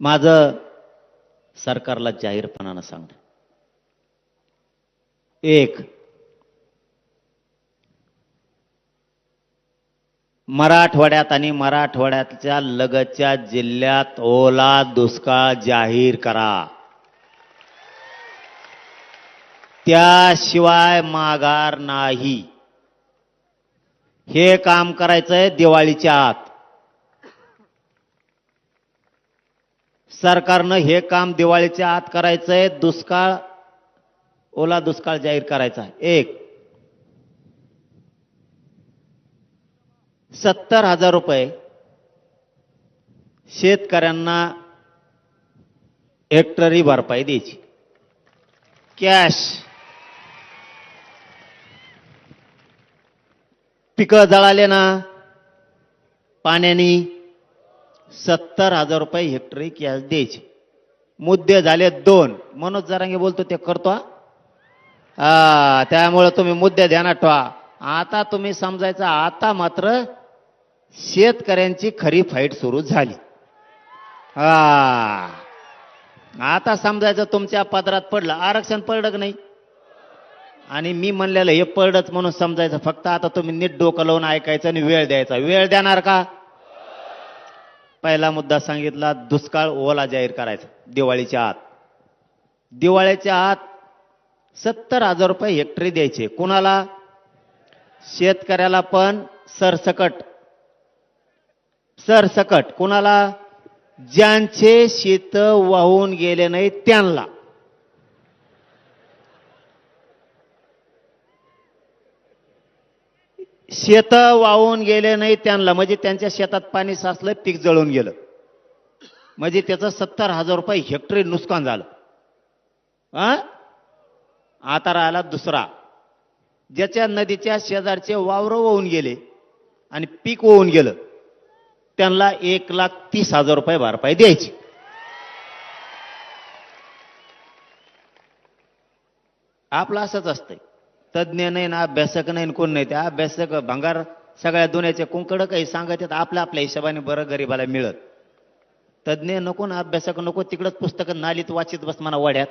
माझं सरकारला जाहीरपणानं सांगणं. एक मराठवाड्यात आणि मराठवाड्यातल्या लगतच्या जिल्ह्यात ओला दुष्काळ जाहीर करा. त्याशिवाय माघार नाही. हे काम करायचंय दिवाळीच्या आत. सरकारनं हे काम दिवाळीच्या आत करायचंय दुष्काळ ओला दुष्काळ जाहीर करायचा. एक. सत्तर हजार रुपये शेतकऱ्यांना हेक्टरी भरपाई द्यायची. कॅश. पिकं जळाले ना पाण्याने सत्तर हजार रुपये हेक्टरी कॅश द्यायची. मुद्दे झाले दोन. मनोज जरांगे बोलतो ते करतो हा? त्यामुळे तुम्ही मुद्दे ध्यानात ठेवा. आता तुम्ही समजायचं आता मात्र शेतकऱ्यांची खरी फाईट सुरू झाली. हा. आता समजायचं तुमच्या पदरात पडलं. आरक्षण पडलं का नाही? आणि मी म्हणलेलं हे पडच म्हणून समजायचं. फक्त आता तुम्ही नीट डोकं लावून ऐकायचं आणि वेळ द्यायचा. वेळ देणार का? पहिला मुद्दा सांगितला दुष्काळ ओला जाहीर करायचा दिवाळीच्या आत. दिवाळीच्या आत सत्तर हजार रुपये हेक्टरी द्यायचे. कुणाला? शेतकऱ्याला पण सरसकट. सरसकट. कुणाला? ज्यांचे शेत वाहून गेले नाही त्यांना. शेतं वाहून गेले नाही त्यांना म्हणजे त्यांच्या शेतात पाणी साचलं पीक जळून गेलं. म्हणजे त्याचं सत्तर हजार रुपये हेक्टरी नुकसान झालं. आ? आता राहिला दुसरा. ज्याच्या नदीच्या शेजारचे वावर वाहून गेले आणि पीक वाहून गेलं त्यांना एक लाख तीस हजार रुपये भरपाई द्यायची. आपलं असंच असतंय. तज्ज्ञ नाही ना अभ्यासक नाही कोण नाही त्या अभ्यासक भंगार सगळ्या दुनियाचे कुंकड काही सांगत येत आपल्या आपल्या हिशोबाने बरं गरीबाला मिळत. तज्ज्ञ नको ना अभ्यासक नको तिकडंच पुस्तकं नालीत वाचित बस म्हणा वड्यात.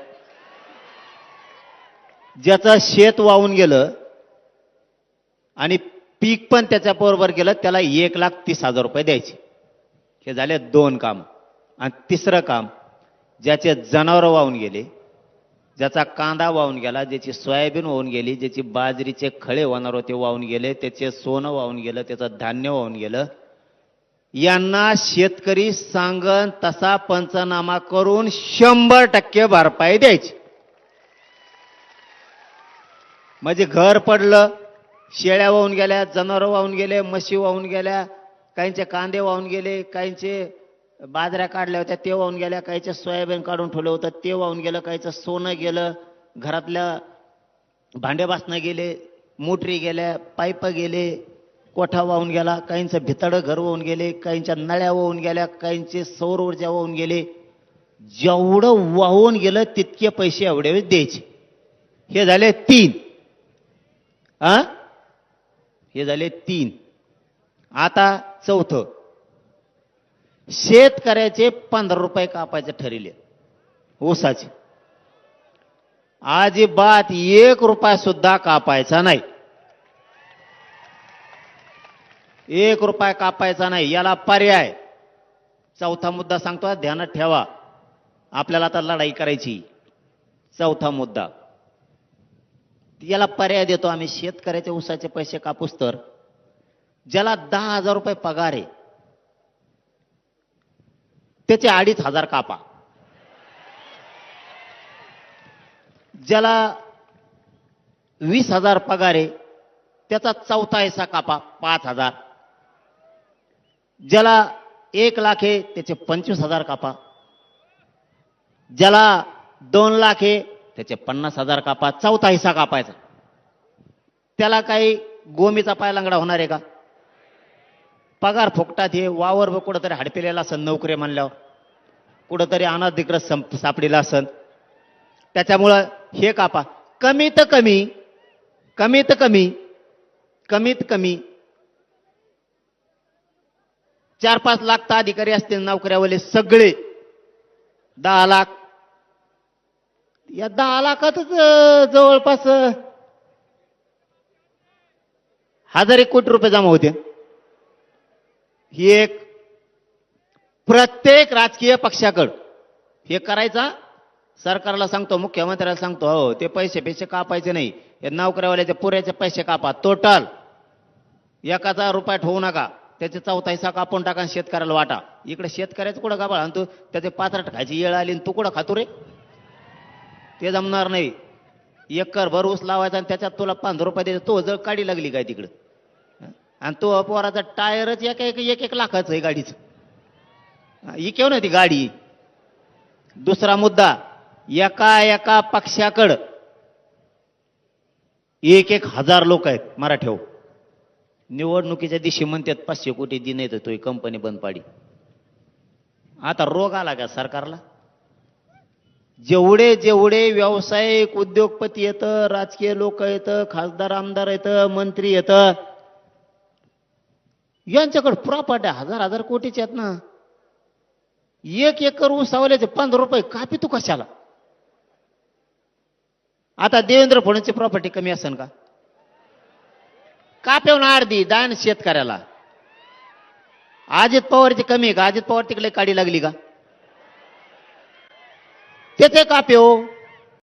ज्याचं शेत वाहून गेलं आणि पीक पण त्याच्या बरोबर गेलं त्याला एक लाख तीस हजार रुपये द्यायचे. हे झाले दोन काम. आणि तिसरं काम ज्याचे जनावरं वाहून गेले ज्याचा कांदा वाहून गेला ज्याची सोयाबीन वाहून गेली ज्याची बाजरीचे खळे होणार होते वाहून गेले त्याचे सोनं वाहून गेलं त्याचं धान्य वाहून गेलं यांना शेतकरी सांगन तसा पंचनामा करून शंभर टक्के भरपाई द्यायची. म्हणजे घर पडलं शेळ्या वाहून गेल्या जनावरं वाहून गेले म्हशी वाहून गेल्या काहींचे कांदे वाहून गेले काहींचे बाजऱ्या काढल्या होत्या ते वाहून गेल्या काहीचे सोयाबीन काढून ठेवलं होतं ते वाहून गेलं काहीचं सोनं गेलं घरातल्या भांडेबासनं गेले मोटरी गेल्या पाईप गेले कोठा वाहून गेला काहींचं भितडं घर वाहून गेले काहींच्या नळ्या वाहून गेल्या काहींचे सौर ऊर्जा वाहून गेले. जेवढं वाहून गेलं तितके पैसे एवढे वेळेस द्यायचे. हे झाले तीन. आ? हे झाले तीन. आता चौथं. शेतकऱ्याचे पंधरा रुपये कापायचे ठरले ऊसाचे. अजिबात एक रुपया सुद्धा कापायचा नाही. एक रुपया कापायचा नाही. याला पर्याय. चौथा मुद्दा सांगतो ध्यानात ठेवा. आपल्याला आता लढाई करायची. चौथा मुद्दा. याला पर्याय देतो आम्ही. शेतकऱ्याचे ऊसाचे पैसे कापूस तर. ज्याला दहा हजार रुपये पगार आहे त्याचे अडीच हजार कापा. ज्याला वीस हजार पगार आहे त्याचा चौथा हिस्सा कापा पाच हजार. ज्याला एक लाख आहे त्याचे पंचवीस हजार कापा. ज्याला दोन लाख आहे त्याचे पन्नास हजार कापा. चौथा हिस्सा कापायचा. त्याला काही गोमीचा पाय लंगडा होणार आहे का? पगार फुकटात हे वावर व कुठंतरी हडपिलेला असन नोकरी म्हणल्यावर. कुठंतरी अनाधिकृत संप सापडीला असन. त्याच्यामुळं हे कापा. कमीत कमी कमीत कमी कमीत कमी चार पाच लाख तर अधिकारी असतील नोकऱ्यावाले सगळे. दहा लाख. या दहा लाखातच जवळपास हजार एक कोटी रुपये जमा होते. ही एक प्रत्येक राजकीय पक्षाकड. हे करायचा सरकारला सांगतो मुख्यमंत्र्याला सांगतो हो ते पैसे पैसे कापायचे नाही. हे नोकऱ्यावाल्याचे पुऱ्याचे पैसे कापा टोटल एकाचा रुपया ठेवू नका. त्याचे चौथा हिस्सा कापून टाका आणि शेतकऱ्याला वाटा. इकडे शेतकऱ्याचं कुठं कापा आणि तू त्याचे पात्राट खायची येळ आली आणि तू कुठं खातो रे? ते जमणार नाही. एकर भर ऊस लावायचा आणि त्याच्यात तुला पंधरा रुपये द्यायचे. तो जळ काढी लागली काय तिकडं? आणि तो पोराचा टायरच एक एक एक एक लाखाचं आहे गाडीचं. ही केव ना ती गाडी? दुसरा मुद्दा एका एका पक्षाकडं एक एक हजार लोक आहेत मराठ्यावर निवडणुकीच्या दिवशी म्हणतात पाचशे कोटी दिन येतं तो कंपनी बंद पाडी. आता रोग आला का सरकारला? जेवढे जेवढे व्यावसायिक उद्योगपती येतं राजकीय लोक येतं खासदार आमदार येतं मंत्री येतं यांच्याकडे प्रॉपर्टी हजार हजार कोटीचे आहेत ना. एक एकर ऊस पंधरा रुपये कापी तू कशाला? आता देवेंद्र फडणवीसची प्रॉपर्टी कमी असेल का? कापेवून अर्धी दान शेतकऱ्याला. अजित पवारची कमी आहे का? अजित पवार तिकडे काढी लागली का? त्याचे काप्यो हो.